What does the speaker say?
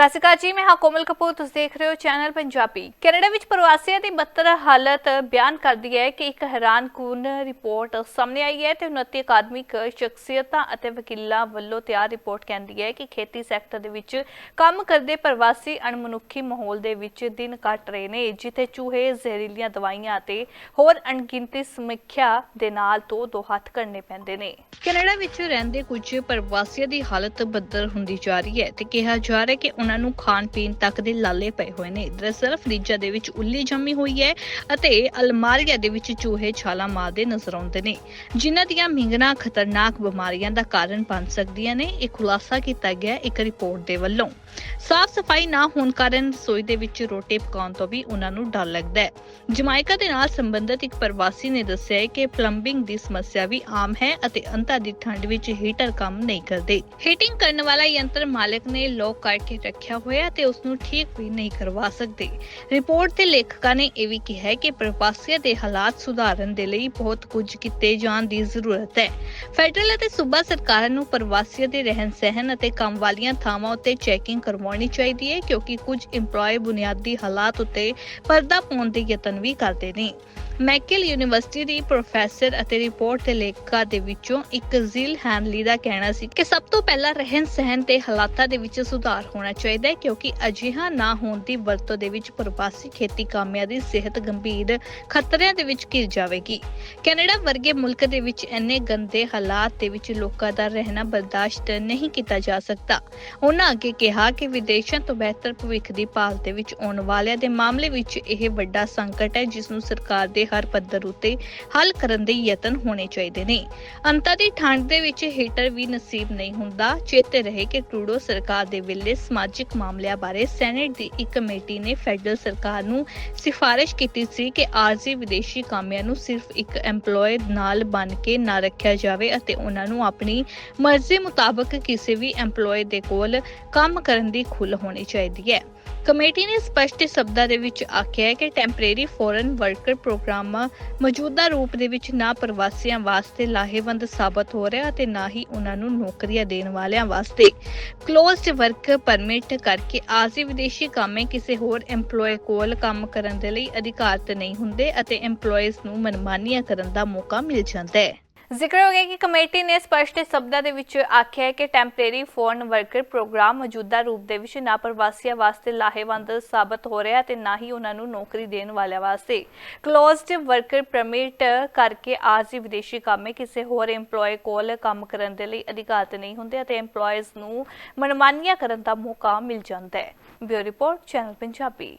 ਸਤਿ ਸ਼੍ਰੀ ਅਕਾਲ ਜੀ, ਮੈਂ ਹਾਂ ਕੋਮਲ ਕਪੂਰ, ਤੁਸੀਂ ਦੇਖ ਰਹੇ ਹੋ ਚੈਨਲ ਪੰਜਾਬੀ। ਕੈਨੇਡਾ ਵਿੱਚ ਪ੍ਰਵਾਸੀਆਂ ਦੀ ਬੱਤਰ ਹਾਲਤ ਬਿਆਨ ਕਰਦੀ ਹੈ ਕਿ ਇੱਕ ਹੈਰਾਨਕੁਨ ਰਿਪੋਰਟ ਸਾਹਮਣੇ ਆਈ ਹੈ ਤੇ 29 ਅਕਾਦਮਿਕ ਸ਼ਖਸੀਅਤਾਂ ਅਤੇ ਵਕੀਲਾਂ ਵੱਲੋਂ ਤਿਆਰ ਰਿਪੋਰਟ ਕਹਿੰਦੀ ਹੈ ਕਿ ਖੇਤੀ ਸੈਕਟਰ ਦੇ ਵਿੱਚ ਕੰਮ ਕਰਦੇ ਪ੍ਰਵਾਸੀ ਅਣਮਨੁੱਖੀ ਮਾਹੌਲ ਦੇ ਵਿੱਚ ਦਿਨ ਕੱਟ ਰਹੇ ਨੇ, ਜਿੱਥੇ ਚੂਹੇ, ਜ਼ਹਿਰੀਲੀਆਂ ਦਵਾਈਆਂ ਅਤੇ ਹੋਰ ਅਣਗਿਣਤੀ ਸਮੀਖਿਆ ਦੇ ਨਾਲ ਦੋ ਦੋ ਹੱਥ ਕਰਨੇ ਪੈਂਦੇ ਨੇ। ਕੈਨੇਡਾ ਵਿੱਚ ਰਹਿੰਦੇ ਕੁਝ ਪ੍ਰਵਾਸੀਆਂ ਦੀ ਹਾਲਤ ਬੱਦਰ ਹੁੰਦੀ ਜਾ ਰਹੀ ਹੈ ਤੇ ਕਿਹਾ ਜਾ ਰਿਹਾ ਕਿ ਉਹਨਾਂ ਨੂੰ ਖਾਣ ਪੀਣ ਤੱਕ ਦੇ ਲਾਲੇ ਪਏ ਹੋਏ ਨੇ। ਦਰਅਸਲ ਫਰਿੱਜਾਂ ਦੇ ਵਿੱਚ ਉੱਲੀ ਜੰਮੀ ਹੋਈ ਹੈ ਅਤੇ ਅਲਮਾਰੀਆਂ ਦੇ ਵਿੱਚ ਚੂਹੇ ਛਾਲਾਂ ਮਾਰਦੇ ਨਜ਼ਰ ਆਉਂਦੇ ਨੇ। ਜਿਨ੍ਹਾਂ ਦੀਆਂ ਮਿੰਗਣਾ ਖਤਰਨਾਕ ਬਿਮਾਰੀਆਂ ਦਾ ਕਾਰਨ ਬਣ ਸਕਦੀਆਂ ਨੇ, ਇਹ ਖੁਲਾਸਾ ਕੀਤਾ ਗਿਆ ਇੱਕ ਰਿਪੋਰਟ ਦੇ ਵੱਲੋਂ। ਸਾਫ਼ ਸਫ਼ਾਈ ਨਾ ਹੋਣ ਕਾਰਨ ਰਸੋਈ ਦੇ ਵਿੱਚ ਰੋਟੀ ਪਕਾਉਣ ਤੋਂ ਵੀ ਉਹਨਾਂ ਨੂੰ ਡਰ ਲੱਗਦਾ ਹੈ। ਜਮਾਇਕਾ ਦੇ ਨਾਲ ਸੰਬੰਧਿਤ ਇੱਕ ਪ੍ਰਵਾਸੀ ਨੇ ਦੱਸਿਆ ਹੈ ਕਿ ਪਲੰਬਿੰਗ ਦੀ ਸਮੱਸਿਆ ਵੀ ਆਮ ਹੈ ਅਤੇ ਅੰਤਾਂ ਦੀ ਠੰਡ ਵਿੱਚ ਹੀਟਰ ਕੰਮ ਨਹੀਂ ਕਰਦੇ। ਹੀਟਿੰਗ ਕਰਨ ਵਾਲਾ ਯੰਤਰ ਮਾਲਕ ਨੇ ਲੋਕ ਕਰਕੇ ਰੱਖਿਆ ਹੋਇਆ ਤੇ ਉਸ ਨੂੰ ਠੀਕ ਵੀ ਨਹੀਂ ਕਰਵਾ ਸਕਦੇ। ਰਿਪੋਰਟ ਦੇ ਲੇਖਕਾਂ ਨੇ ਇਹ ਵੀ ਕਿਹਾ ਹੈ ਕਿ ਪ੍ਰਵਾਸੀਆਂ ਦੇ ਹਾਲਾਤ ਸੁਧਾਰਨ ਦੇ ਲਈ ਬਹੁਤ ਕੁਝ ਕੀਤੇ ਜਾਣ ਦੀ ਜ਼ਰੂਰਤ ਹੈ। ਫੈਡਰਲ ਅਤੇ ਸੂਬਾ ਸਰਕਾਰਾਂ ਨੂੰ ਪ੍ਰਵਾਸੀਆਂ ਦੇ ਰਹਿਣ ਸਹਿਣ ਅਤੇ ਕੰਮ ਵਾਲੀਆਂ ਥਾਵਾਂ ਉੱਤੇ ਚੈਕਿੰਗ ਕਰਵਾਉਣੀ ਚਾਹੀਦੀ ਹੈ, ਕਿਉਂਕਿ ਕੁਝ EMPLOYE ਬੁਨਿਆਦੀ ਹਾਲਾਤ ਉੱਤੇ ਪਰਦਾ ਪਾਉਣ ਦੇ ਯਤਨ ਵੀ ਕਰਦੇ ਨੇ। ਮੈਕਲ ਯੂਨੀਵਰਸਿਟੀ ਦੀ ਪ੍ਰੋਫੈਸਰ ਅਤੇ ਰਿਪੋਰਟ ਦੇ ਲੇਖਕਾਂ ਦੇ ਵਿੱਚੋਂ ਇੱਕ ਜ਼ਿਲ ਹੈਨਲੀ ਦਾ ਕਹਿਣਾ ਸੀ ਕਿ ਸਭ ਤੋਂ ਪਹਿਲਾਂ ਰਹਿਣ ਸਹਿਣ ਦੇ ਹਾਲਾਤਾਂ ਦੇ ਵਿੱਚ ਸੁਧਾਰ ਹੋਣਾ ਚਾਹੀਦਾ ਹੈ, ਕਿਉਂਕਿ ਅਜਿਹਾ ਨਾ ਹੋਣ ਦੀ ਵਰਤੋਂ ਦੇ ਵਿੱਚ ਪ੍ਰਵਾਸੀ ਖੇਤੀ ਕਾਮਿਆਂ ਦੀ ਸਿਹਤ ਗੰਭੀਰ ਖਤਰਿਆਂ ਦੇ ਵਿੱਚ ਘਿਰ ਜਾਵੇਗੀ। ਕੈਨੇਡਾ ਵਰਗੇ ਮੁਲਕ ਦੇ ਵਿੱਚ ਇੰਨੇ ਗੰਦੇ ਹਾਲਾਤ ਦੇ ਵਿੱਚ ਲੋਕਾਂ ਦਾ ਰਹਿਣਾ ਬਰਦਾਸ਼ਤ ਨਹੀਂ ਕੀਤਾ ਜਾ ਸਕਦਾ। ਉਹਨਾਂ ਅੱਗੇ ਕਿਹਾ ਕਿ ਵਿਦੇਸ਼ਾਂ ਤੋਂ ਬਿਹਤਰ ਭਵਿੱਖ ਦੀ ਭਾਲ ਦੇ ਵਿੱਚ ਆਉਣ ਵਾਲਿਆਂ ਦੇ ਮਾਮਲੇ ਵਿੱਚ ਇਹ ਵੱਡਾ ਸੰਕਟ ਹੈ, ਜਿਸ ਨੂੰ ਸਰਕਾਰ ਦੇ ਹਰ ਪੱਧਰ ਉੱਤੇ ਹੱਲ ਕਰਨ ਦੇ ਯਤਨ ਹੋਣੇ ਚਾਹੀਦੇ ਨੇ। ਅੰਤਾਂ ਦੀ ਠੰਡ ਦੇ ਵਿੱਚ ਹੀਟਰ ਵੀ ਨਸੀਬ ਨਹੀਂ ਹੁੰਦਾ। ਚੇਤੇ ਰਹੇ ਕਿ ਟਰੂਡੋ ਸਰਕਾਰ ਦੇ ਵੇਲੇ ਸਮਾਜਿਕ ਮਾਮਲਿਆਂ ਬਾਰੇ ਸੈਨੇਟ ਦੀ ਇੱਕ ਕਮੇਟੀ ਨੇ ਫੈਡਰਲ ਸਰਕਾਰ ਨੂੰ ਸਿਫਾਰਿਸ਼ ਕੀਤੀ ਸੀ ਕਿ ਆਰਜ਼ੀ ਵਿਦੇਸ਼ੀ ਕਾਮਿਆਂ ਨੂੰ ਸਿਰਫ ਇੱਕ EMPLOYE ਨਾਲ ਬਣ ਕੇ ਨਾ ਰੱਖਿਆ ਜਾਵੇ। ਅਤੇ ਉਹਨਾਂ ਨੂੰ ਆਪਣੀ ਮਰਜ਼ੀ ਮੁਤਾਬਕ ਕਿਸੇ ਵੀ EMPLOYE ਦੇ ਕੋਲ ਕੰਮ ਕਰਨ ਦੀ ਖੁੱਲ੍ਹ ਹੋਣੀ ਚਾਹੀਦੀ ਹੈ। ਕਮੇਟੀ ਨੇ ਸਪਸ਼ਟ ਸ਼ਬਦਾਂ ਦੇ ਵਿੱਚ ਆਖਿਆ ਹੈ ਕਿ ਟੈਂਪਰੇਰੀ ਫੋਰਨ ਵਰਕਰ ਪ੍ਰੋਗਰਾਮ ਮੌਜੂਦਾ ਰੂਪ ਦੇ ਵਿੱਚ ਨਾ ਪ੍ਰਵਾਸੀਆਂ ਵਾਸਤੇ ਲਾਹੇਵੰਦ ਸਾਬਤ ਹੋ ਰਿਹਾ ਅਤੇ ਨਾ ਹੀ ਉਹਨਾਂ ਨੂੰ ਨੌਕਰੀਆਂ ਦੇਣ ਵਾਲਿਆਂ ਵਾਸਤੇ ਕਲੋਜ਼ਡ ਵਰਕ ਪਰਮਿਟ ਕਰਕੇ ਆਜ਼ੀ ਵਿਦੇਸ਼ੀ ਕਾਮੇ ਕਿਸੇ ਹੋਰ EMPLOYE ਕੋਲ ਕੰਮ ਕਰਨ ਦੇ ਲਈ ਅਧਿਕਾਰਤ ਨਹੀਂ ਹੁੰਦੇ ਅਤੇ EMPLOYEES ਨੂੰ ਮਨਮਾਨੀਆਂ ਕਰਨ ਦਾ ਮੌਕਾ ਮਿਲ ਜਾਂਦਾ ਹੈ। ਜ਼ਿਕਰ ਹੋ ਗਿਆ ਕਿ ਕਮੇਟੀ ਨੇ ਸਪਸ਼ਟ ਸ਼ਬਦਾਂ ਦੇ ਵਿੱਚ ਆਖਿਆ ਹੈ ਕਿ ਟੈਂਪਰੇਰੀ ਫੋਰਨ ਵਰਕਰ ਪ੍ਰੋਗਰਾਮ ਮੌਜੂਦਾ ਰੂਪ ਦੇ ਵਿੱਚ ਨਾ ਪ੍ਰਵਾਸੀਆਂ ਵਾਸਤੇ ਲਾਹੇਵੰਦ ਸਾਬਤ ਹੋ ਰਿਹਾ ਤੇ ਨਾ ਹੀ ਉਹਨਾਂ ਨੂੰ ਨੌਕਰੀ ਦੇਣ ਵਾਲਿਆਂ ਵਾਸਤੇ। ਕਲੋਜ਼ਡ ਵਰਕਰ ਪਰਮਿਟ ਕਰਕੇ ਆਰਜ਼ੀ ਵਿਦੇਸ਼ੀ ਕਾਮੇ ਕਿਸੇ ਹੋਰ EMPLOYE ਕੋਲ ਕੰਮ ਕਰਨ ਦੇ ਲਈ ਅਧਿਕਾਰਤ ਨਹੀਂ ਹੁੰਦੇ ਅਤੇ EMPLOYEES ਨੂੰ ਮਨਮਾਨੀਆਂ ਕਰਨ ਦਾ ਮੌਕਾ ਮਿਲ ਜਾਂਦਾ ਹੈ। Bureau report, channel Punjabi.